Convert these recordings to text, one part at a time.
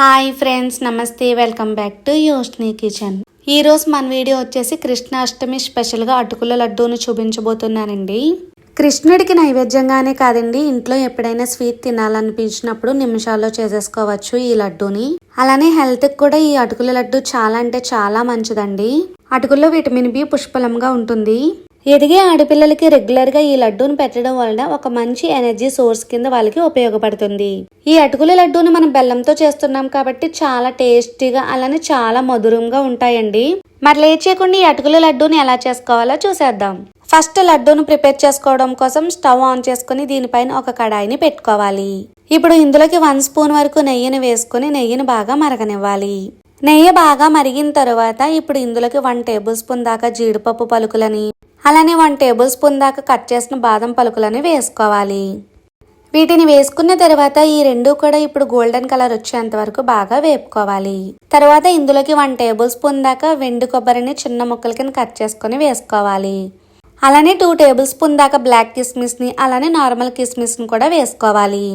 Hi friends నమస్తే welcome back to Yoshni kitchen. ఈ మన వీడియో వచ్చేసి కృష్ణాష్టమి స్పెషల్గా అటుకుల లడ్డూను చూపించబోతున్నానండి. కృష్ణుడికి నైవేద్యంగానే కాదండి ఇంట్లో ఎప్పుడైనా స్వీట్ తినాలనిపించినప్పుడు నిమిషాల్లో చేసేసుకోవచ్చు ఈ లడ్డూని. అలానే హెల్త్కి కూడా ఈ అటుకుల లడ్డు చాలా అంటే చాలా మంచిదండి. అటుకుల్లో విటమిన్ బి పుష్పలంగా ఉంటుంది. ఎదిగే ఆడపిల్లలకి రెగ్యులర్గా ఈ లడ్డూను పెట్టడం వలన ఒక మంచి ఎనర్జీ సోర్స్ కింద వాళ్ళకి ఉపయోగపడుతుంది. ఈ అటుకుల లడ్డూను మనం బెల్లంతో చేస్తున్నాం కాబట్టి చాలా టేస్టీగా అలానే చాలా మధురంగా ఉంటాయండి. మరి లేట్ చేయకుండా ఈ అటుకుల లడ్డూని ఎలా చేసుకోవాలో చూసేద్దాం. ఫస్ట్ లడ్డూను ప్రిపేర్ చేసుకోవడం కోసం స్టవ్ ఆన్ చేసుకుని దీనిపైన ఒక కడాయిని పెట్టుకోవాలి. ఇప్పుడు ఇందులోకి వన్ స్పూన్ వరకు నెయ్యిని వేసుకుని నెయ్యిని బాగా మరగనివ్వాలి. నెయ్యి బాగా మరిగిన తర్వాత ఇప్పుడు ఇందులోకి వన్ టేబుల్ స్పూన్ దాకా జీడిపప్పు పలుకులని అలానే వన్ టేబుల్ స్పూన్ దాకా కట్ చేసిన బాదం పలుకులను వేసుకోవాలి. వీటిని వేసుకున్న తర్వాత ఈ రెండు కూడా ఇప్పుడు గోల్డెన్ కలర్ వచ్చేంత వరకు బాగా వేపుకోవాలి. తర్వాత ఇందులోకి వన్ టేబుల్ స్పూన్ దాకా వెండి కొబ్బరిని చిన్న ముక్కల కింద కట్ చేసుకొని వేసుకోవాలి. అలానే టూ టేబుల్ స్పూన్ దాకా బ్లాక్ కిస్మిస్ని అలానే నార్మల్ కిస్మిస్ని కూడా వేసుకోవాలి.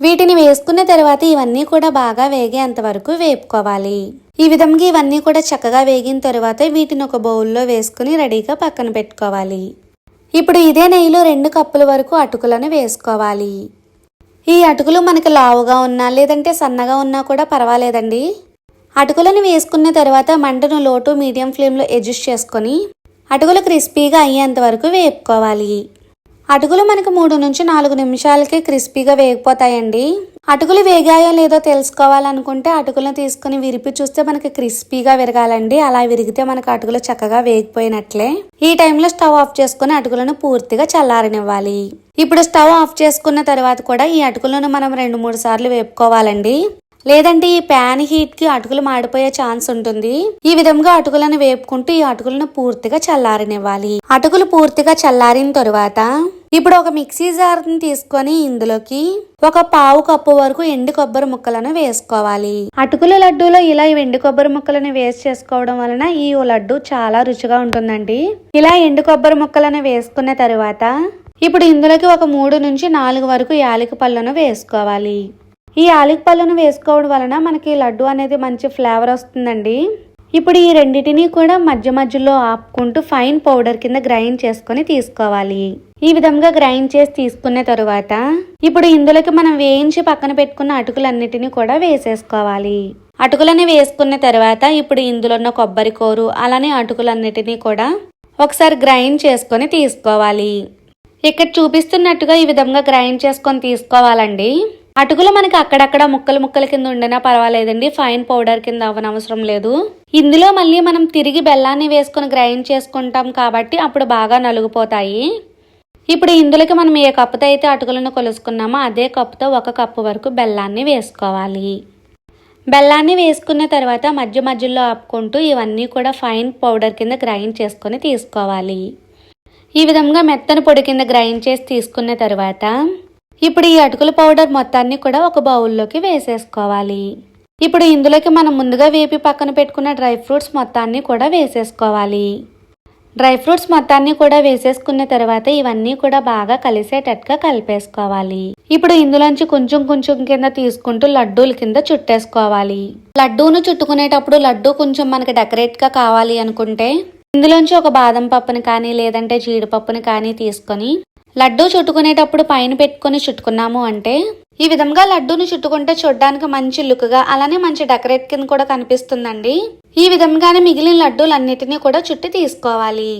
వీటిని వేసుకున్న తర్వాత ఇవన్నీ కూడా బాగా వేగేంత వరకు వేపుకోవాలి. ఈ విధంగా ఇవన్నీ కూడా చక్కగా వేగిన తర్వాత వీటిని ఒక బౌల్లో వేసుకుని రెడీగా పక్కన పెట్టుకోవాలి. ఇప్పుడు ఇదే నెయ్యిలో రెండు కప్పుల వరకు అటుకులను వేసుకోవాలి. ఈ అటుకులు మనకి లావుగా ఉన్నా లేదంటే సన్నగా ఉన్నా కూడా పర్వాలేదండి. అటుకులను వేసుకున్న తర్వాత మంటను లోటు మీడియం ఫ్లేమ్లో అడ్జస్ట్ చేసుకొని అటుకులు క్రిస్పీగా అయ్యేంత వరకు వేపుకోవాలి. అటుకులు మనకు మూడు నుంచి నాలుగు నిమిషాలకి క్రిస్పీగా వేగిపోతాయండి. అటుకులు వేగాయో లేదో తెలుసుకోవాలనుకుంటే అటుకులను తీసుకుని విరిపి చూస్తే మనకి క్రిస్పీగా విరగాలండి. అలా విరిగితే మనకు అటుకులు చక్కగా వేగిపోయినట్లే. ఈ టైంలో స్టవ్ ఆఫ్ చేసుకుని అటుకులను పూర్తిగా చల్లారనివ్వాలి. ఇప్పుడు స్టవ్ ఆఫ్ చేసుకున్న తర్వాత కూడా ఈ అటుకులను మనం రెండు మూడు సార్లు వేపుకోవాలండి. లేదంటే ఈ ప్యాన్ హీట్కి అటుకులు మాడిపోయే ఛాన్స్ ఉంటుంది. ఈ విధంగా అటుకులను వేపుకుంటూ ఈ అటుకులను పూర్తిగా చల్లారనివ్వాలి. అటుకులు పూర్తిగా చల్లారిన తరువాత ఇప్పుడు ఒక మిక్సీ జార్ తీసుకొని ఇందులోకి ఒక పావు కప్పు వరకు ఎండు కొబ్బరి ముక్కలను వేసుకోవాలి. అటుకుల లడ్డూలో ఇలా ఎండు కొబ్బరి ముక్కలను వేస్ట్ చేసుకోవడం వలన ఈ లడ్డు చాలా రుచిగా ఉంటుందండి. ఇలా ఎండు కొబ్బరి ముక్కలను వేసుకున్న తరువాత ఇప్పుడు ఇందులోకి ఒక మూడు నుంచి నాలుగు వరకు యాలక పళ్ళను వేసుకోవాలి. ఈ ఆలిక పళ్ళను వేసుకోవడం వలన మనకి లడ్డు అనేది మంచి ఫ్లేవర్ వస్తుందండి. ఇప్పుడు ఈ రెండింటిని కూడా మధ్య మధ్యలో ఆపుకుంటూ ఫైన్ పౌడర్ కింద గ్రైండ్ చేసుకొని తీసుకోవాలి. ఈ విధంగా గ్రైండ్ చేసి తీసుకున్న తరువాత ఇప్పుడు ఇందులోకి మనం వేయించి పక్కన పెట్టుకున్న అటుకులన్నిటిని కూడా వేసేసుకోవాలి. అటుకులని వేసుకున్న తర్వాత ఇప్పుడు ఇందులో ఉన్న కొబ్బరి కోరు అలానే అటుకులన్నిటినీ కూడా ఒకసారి గ్రైండ్ చేసుకొని తీసుకోవాలి. ఇక్కడ చూపిస్తున్నట్టుగా ఈ విధంగా గ్రైండ్ చేసుకొని తీసుకోవాలండి. అటుకులు మనకి అక్కడక్కడ ముక్కలు ముక్కల కింద ఉండినా పర్వాలేదండి. ఫైన్ పౌడర్ కింద అవ్వనవసరం లేదు. ఇందులో మళ్ళీ మనం తిరిగి బెల్లాన్ని వేసుకొని గ్రైండ్ చేసుకుంటాం కాబట్టి అప్పుడు బాగా నలుగుపోతాయి. ఇప్పుడు ఇందులోకి మనం ఏ కప్పుతో అయితే అటుకులను కొలుసుకున్నామో అదే కప్పుతో ఒక కప్పు వరకు బెల్లాన్ని వేసుకోవాలి. బెల్లాన్ని వేసుకున్న తర్వాత మధ్య మధ్యలో ఆపుకుంటూ ఇవన్నీ కూడా ఫైన్ పౌడర్ కింద గ్రైండ్ చేసుకొని తీసుకోవాలి. ఈ విధంగా మెత్తని పొడి కింద గ్రైండ్ చేసి తీసుకున్న తర్వాత ఇప్పుడు ఈ అటుకుల పౌడర్ మొత్తాన్ని కూడా ఒక బౌల్లోకి వేసేసుకోవాలి. ఇప్పుడు ఇందులోకి మనం ముందుగా వేపి పక్కన పెట్టుకున్న డ్రై ఫ్రూట్స్ మొత్తాన్ని కూడా వేసేసుకోవాలి. డ్రై ఫ్రూట్స్ మొత్తాన్ని కూడా వేసేసుకున్న తర్వాత ఇవన్నీ కూడా బాగా కలిసేటట్టుగా కలిపేసుకోవాలి. ఇప్పుడు ఇందులోంచి కొంచెం కొంచెం కింద తీసుకుంటూ లడ్డూల కింద చుట్టేసుకోవాలి. లడ్డూను చుట్టుకునేటప్పుడు లడ్డూ కొంచెం మనకి డెకరేట్గా కావాలి అనుకుంటే ఇందులోంచి ఒక బాదం పప్పుని కానీ లేదంటే జీడిపప్పుని కానీ తీసుకొని లడ్డూ చుట్టుకునేటప్పుడు పైన పెట్టుకుని చుట్టుకున్నాము అంటే ఈ విధంగా లడ్డూను చుట్టుకుంటే చూడడానికి మంచి లుక్గా అలానే మంచి డెకరేట్ కింద కూడా కనిపిస్తుందండి. ఈ విధంగానే మిగిలిన లడ్డూలన్నిటినీ కూడా చుట్టి తీసుకోవాలి.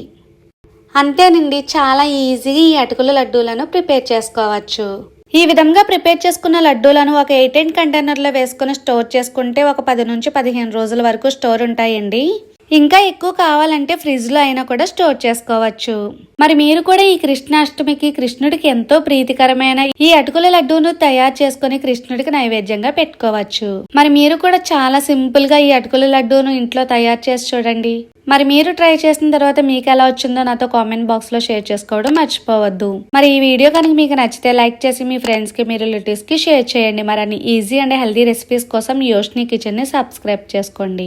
అంతేనండి చాలా ఈజీగా ఈ అటుకుల లడ్డూలను ప్రిపేర్ చేసుకోవచ్చు. ఈ విధంగా ప్రిపేర్ చేసుకున్న లడ్డూలను ఒక ఎయిటీన్ కంటైనర్లో వేసుకుని స్టోర్ చేసుకుంటే ఒక పది నుంచి పదిహేను రోజుల వరకు స్టోర్ ఉంటాయండి. ఇంకా ఎక్కువ కావాలంటే ఫ్రిడ్జ్లో అయినా కూడా స్టోర్ చేసుకోవచ్చు. మరి మీరు కూడా ఈ కృష్ణాష్టమికి కృష్ణుడికి ఎంతో ప్రీతికరమైన ఈ అటుకుల లడ్డూను తయారు చేసుకుని కృష్ణుడికి నైవేద్యంగా పెట్టుకోవచ్చు. మరి మీరు కూడా చాలా సింపుల్గా ఈ అటుకుల లడ్డూను ఇంట్లో తయారు చేసి చూడండి. మరి మీరు ట్రై చేసిన తర్వాత మీకు ఎలా వచ్చిందో నాతో కామెంట్ బాక్స్లో షేర్ చేసుకోవడం మర్చిపోవద్దు. మరి ఈ వీడియో కనుక మీకు నచ్చితే లైక్ చేసి మీ ఫ్రెండ్స్కి మీ రిలేటివ్స్కి షేర్ చేయండి. మరి అన్ని ఈజీ అండ్ హెల్దీ రెసిపీస్ కోసం యోష్ని కిచెన్ని సబ్స్క్రైబ్ చేసుకోండి.